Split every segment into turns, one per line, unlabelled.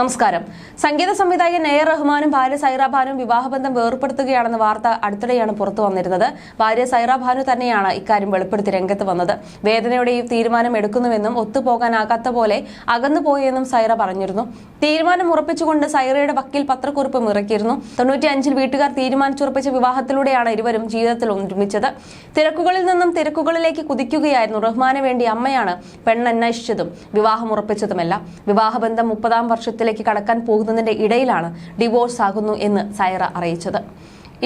നമസ്കാരം. സംഗീത സംവിധായകൻ എ റഹ്മാനും ഭാര്യ സൈറ ഭാനും വിവാഹബന്ധം വേർപ്പെടുത്തുകയാണെന്ന വാർത്ത അടുത്തിടെയാണ് പുറത്തു വന്നിരുന്നത്. ഭാര്യ സൈറ ഭാനു തന്നെയാണ് ഇക്കാര്യം വെളിപ്പെടുത്തി രംഗത്ത് വന്നത്. വേദനയോടെ ഈ തീരുമാനം എടുക്കുന്നുവെന്നും ഒത്തുപോകാനാകാത്ത പോലെ അകന്നുപോയെന്നും സൈറ പറഞ്ഞിരുന്നു. തീരുമാനം ഉറപ്പിച്ചുകൊണ്ട് സൈറയുടെ വക്കീൽ പത്രക്കുറിപ്പും ഇറക്കിയിരുന്നു. തൊണ്ണൂറ്റി അഞ്ചിൽ വീട്ടുകാർ തീരുമാനിച്ചുറപ്പിച്ച വിവാഹത്തിലൂടെയാണ് ഇരുവരും ജീവിതത്തിൽ ഒരുമിച്ചത് തിരക്കുകളിൽ നിന്നും തിരക്കുകളിലേക്ക് കുതിക്കുകയായിരുന്നു റഹ്മാന് വേണ്ടി അമ്മയാണ് പെണ്ണന്വേഷിച്ചതും വിവാഹം ഉറപ്പിച്ചതുമല്ല. വിവാഹബന്ധം മുപ്പതാം വർഷത്തിലേക്ക് കടക്കാൻ പോകുന്നതിന്റെ ഇടയിലാണ് ഡിവോഴ്സ് ആകുന്നു എന്ന് സൈറ അറിയിച്ചത്.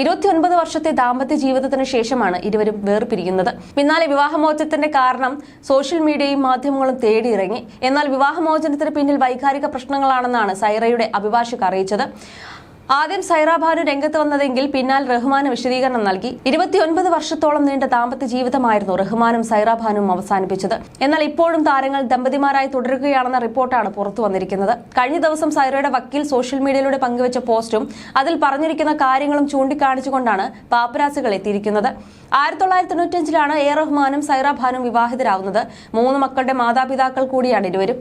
ഇരുപത്തിയൊൻപത് വർഷത്തെ ദാമ്പത്യ ജീവിതത്തിന് ശേഷമാണ് ഇരുവരും വേർപിരിയുന്നത്. പിന്നാലെ വിവാഹമോചനത്തിന്റെ കാരണം സോഷ്യൽ മീഡിയയും മാധ്യമങ്ങളും തേടിയിറങ്ങി. എന്നാൽ വിവാഹമോചനത്തിന് പിന്നിൽ വൈകാരിക പ്രശ്നങ്ങളാണെന്നാണ് സൈറയുടെ അഭിഭാഷക അറിയിച്ചത്. ആദ്യം സൈറാഭാനു രംഗത്ത് വന്നതെങ്കിൽ പിന്നാൽ റഹ്മാന് വിശദീകരണം നൽകി. ഇരുപത്തിയൊൻപത് വർഷത്തോളം നീണ്ട ദാമ്പത്യ ജീവിതമായിരുന്നു റഹ്മാനും സൈറാബാനും അവസാനിപ്പിച്ചത്. എന്നാൽ ഇപ്പോഴും താരങ്ങൾ ദമ്പതിമാരായി തുടരുകയാണെന്ന റിപ്പോർട്ടാണ് പുറത്തു വന്നിരിക്കുന്നത്. കഴിഞ്ഞ ദിവസം സൈറയുടെ വക്കീൽ സോഷ്യൽ മീഡിയയിലൂടെ പങ്കുവച്ച പോസ്റ്റും അതിൽ പറഞ്ഞിരിക്കുന്ന കാര്യങ്ങളും ചൂണ്ടിക്കാണിച്ചുകൊണ്ടാണ് പാപ്പരാസുകൾ എത്തിയിരിക്കുന്നത്. ആയിരത്തി തൊള്ളായിരത്തി തൊണ്ണൂറ്റഞ്ചിലാണ് എ റഹ്മാനും സൈറാബാനും വിവാഹിതരാവുന്നത്. മൂന്ന് മക്കളുടെ മാതാപിതാക്കൾ കൂടിയാണ് ഇരുവരും.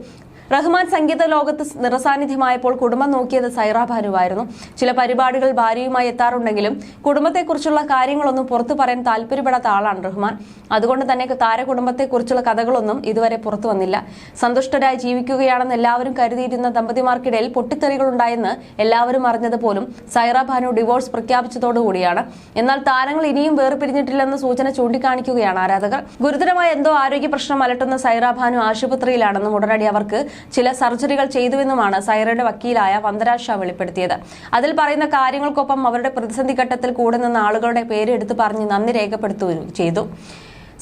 റഹ്മാൻ സംഗീത ലോകത്ത് നിറസാന്നിധ്യമായപ്പോൾ കുടുംബം നോക്കിയത് സൈറ ഭാനുവായിരുന്നു. ചില പരിപാടികൾ ഭാര്യയുമായി എത്താറുണ്ടെങ്കിലും കുടുംബത്തെക്കുറിച്ചുള്ള കാര്യങ്ങളൊന്നും പുറത്തു പറയാൻ താല്പര്യപ്പെടാത്ത ആളാണ് റഹ്മാൻ. അതുകൊണ്ട് തന്നെ താരകുടുംബത്തെക്കുറിച്ചുള്ള കഥകളൊന്നും ഇതുവരെ പുറത്തു വന്നില്ല. സന്തുഷ്ടരായി ജീവിക്കുകയാണെന്ന് എല്ലാവരും കരുതിയിരുന്ന ദമ്പതിമാർക്കിടയിൽ പൊട്ടിത്തെറികളുണ്ടായെന്ന് എല്ലാവരും അറിഞ്ഞത് പോലും സൈറ ഭാനു ഡിവോഴ്സ് പ്രഖ്യാപിച്ചതോടുകൂടിയാണ് എന്നാൽ താരങ്ങൾ ഇനിയും വേർപിരിഞ്ഞിട്ടില്ലെന്ന സൂചന ചൂണ്ടിക്കാണിക്കുകയാണ് ആരാധകർ. ഗുരുതരമായ എന്തോ ആരോഗ്യ പ്രശ്നം അലട്ടുന്ന സൈറ ഭാനു ആശുപത്രിയിലാണെന്നും ഉടനടി അവർക്ക് ചില സർജറികൾ ചെയ്തുവെന്നുമാണ് സൈറയുടെ വക്കീലായ വന്ദരാജ് ഷാ വെളിപ്പെടുത്തിയത്. അതിൽ പറയുന്ന കാര്യങ്ങൾക്കൊപ്പം അവരുടെ പ്രതിസന്ധി ഘട്ടത്തിൽ കൂടെ നിന്ന ആളുകളുടെ പേര് എടുത്തു പറഞ്ഞ് നന്ദി രേഖപ്പെടുത്തുകയും ചെയ്തു.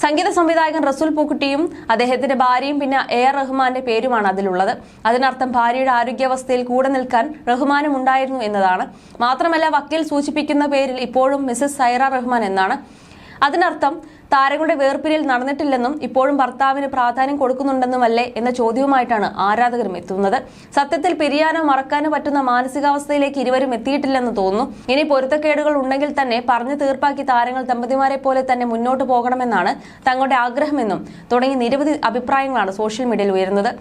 സംഗീത സംവിധായകൻ റസൂൽ പൂക്കുട്ടിയും അദ്ദേഹത്തിന്റെ ഭാര്യയും പിന്നെ എ ആർ റഹ്മാന്റെ പേരുമാണ് അതിലുള്ളത്. അതിനർത്ഥം ഭാര്യയുടെ ആരോഗ്യാവസ്ഥയിൽ കൂടെ നിൽക്കാൻ റഹ്മാനും ഉണ്ടായിരുന്നു എന്നതാണ്. മാത്രമല്ല വക്കീൽ സൂചിപ്പിക്കുന്ന പേരിൽ ഇപ്പോഴും മിസസ് സൈറ റഹ്മാൻ എന്നാണ്. അതിനർത്ഥം താരങ്ങളുടെ വേർപിരിയൽ നടന്നിട്ടില്ലെന്നും ഇപ്പോഴും ഭർത്താവിന് പ്രാധാന്യം കൊടുക്കുന്നുണ്ടെന്നുമല്ലേ എന്ന ചോദ്യവുമായിട്ടാണ് ആരാധകരും എത്തുന്നത്. സത്യത്തിൽ പിരിയാനോ മറക്കാനോ പറ്റുന്ന മാനസികാവസ്ഥയിലേക്ക് ഇരുവരും എത്തിയിട്ടില്ലെന്ന് തോന്നുന്നു. ഇനി പൊരുത്തക്കേടുകൾ ഉണ്ടെങ്കിൽ തന്നെ പറഞ്ഞു തീർപ്പാക്കി താരങ്ങൾ ദമ്പതിമാരെ പോലെ തന്നെ മുന്നോട്ട് പോകണമെന്നാണ് തങ്ങളുടെ ആഗ്രഹമെന്നും തുടങ്ങി നിരവധി അഭിപ്രായങ്ങളാണ് സോഷ്യൽ മീഡിയയിൽ ഉയരുന്നത്.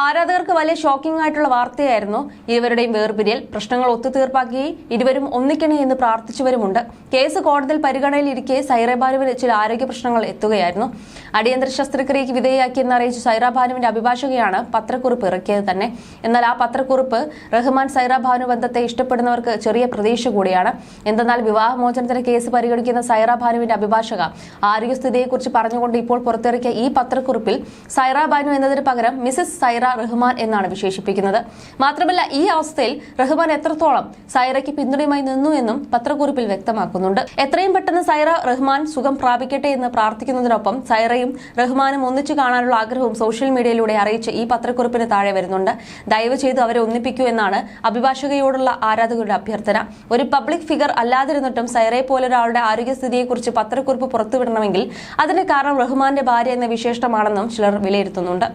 ആരാധകർക്ക് വലിയ ഷോക്കിംഗ് ആയിട്ടുള്ള വാർത്തയായിരുന്നു ഇരുവരുടെയും വേർപിരിയൽ. പ്രശ്നങ്ങൾ ഒത്തുതീർപ്പാക്കി ഇരുവരും ഒന്നിക്കണേ എന്ന് പ്രാർത്ഥിച്ചവരുമുണ്ട്. കേസ് കോടതിയിൽ പരിഗണനയിലിരിക്കെ സൈറബാലുവിന് ചില ആരോഗ്യ പ്രശ്നങ്ങൾ എത്തുകയായിരുന്നു. അടിയന്തര ശസ്ത്രക്രിയയ്ക്ക് വിധേയയാക്കിയെന്ന് അറിയിച്ച സൈറബാനുവിന്റെ അഭിഭാഷകയാണ് പത്രക്കുറിപ്പ് ഇറക്കിയത് തന്നെ. എന്നാൽ ആ പത്രക്കുറിപ്പ് റഹ്മാൻ സൈറബാനു ബന്ധത്തെ ഇഷ്ടപ്പെടുന്നവർക്ക് ചെറിയ പ്രതീക്ഷ കൂടിയാണ്. എന്തെന്നാൽ വിവാഹമോചനത്തിന് കേസ് പരിഗണിക്കുന്ന സൈറബാനുവിന്റെ അഭിഭാഷക ആരോഗ്യസ്ഥിതിയെക്കുറിച്ച് പറഞ്ഞുകൊണ്ട് ഇപ്പോൾ പുറത്തിറക്കിയ ഈ പത്രക്കുറിപ്പിൽ സൈറബാനു എന്നതിന് പകരം മിസസ് സൈറ റഹ്മാൻ എന്നാണ് വിശേഷിപ്പിക്കുന്നത്. മാത്രമല്ല ഈ അവസ്ഥയിൽ റഹ്മാൻ എത്രത്തോളം സൈറയ്ക്ക് പിന്തുണയുമായി നിന്നു എന്നും പത്രക്കുറിപ്പിൽ വ്യക്തമാക്കുന്നുണ്ട്. എത്രയും പെട്ടെന്ന് സൈറ റഹ്മാൻ സുഖം പ്രാപിക്കട്ടെ എന്ന് പ്രാർത്ഥിക്കുന്നതിനൊപ്പം സൈറയും റഹ്മാനും ഒന്നിച്ചു കാണാനുള്ള ആഗ്രഹവും സോഷ്യൽ മീഡിയയിലൂടെ അറിയിച്ച് ഈ പത്രക്കുറിപ്പിന് താഴെ വരുന്നുണ്ട്. ദയവ് ചെയ്ത് അവരെ ഒന്നിപ്പിക്കൂ എന്നാണ് അഭിഭാഷകയോടുള്ള ആരാധകരുടെ അഭ്യർത്ഥന. ഒരു പബ്ലിക് ഫിഗർ അല്ലാതിരുന്നിട്ടും സൈറയെ പോലൊരാളുടെ ആരോഗ്യസ്ഥിതിയെക്കുറിച്ച് പത്രക്കുറിപ്പ് പുറത്തുവിടണമെങ്കിൽ അതിന് കാരണം റഹ്മാന്റെ ഭാര്യ എന്ന വിശേഷമാണെന്നും ചിലർ വിലയിരുത്തുന്നുണ്ട്.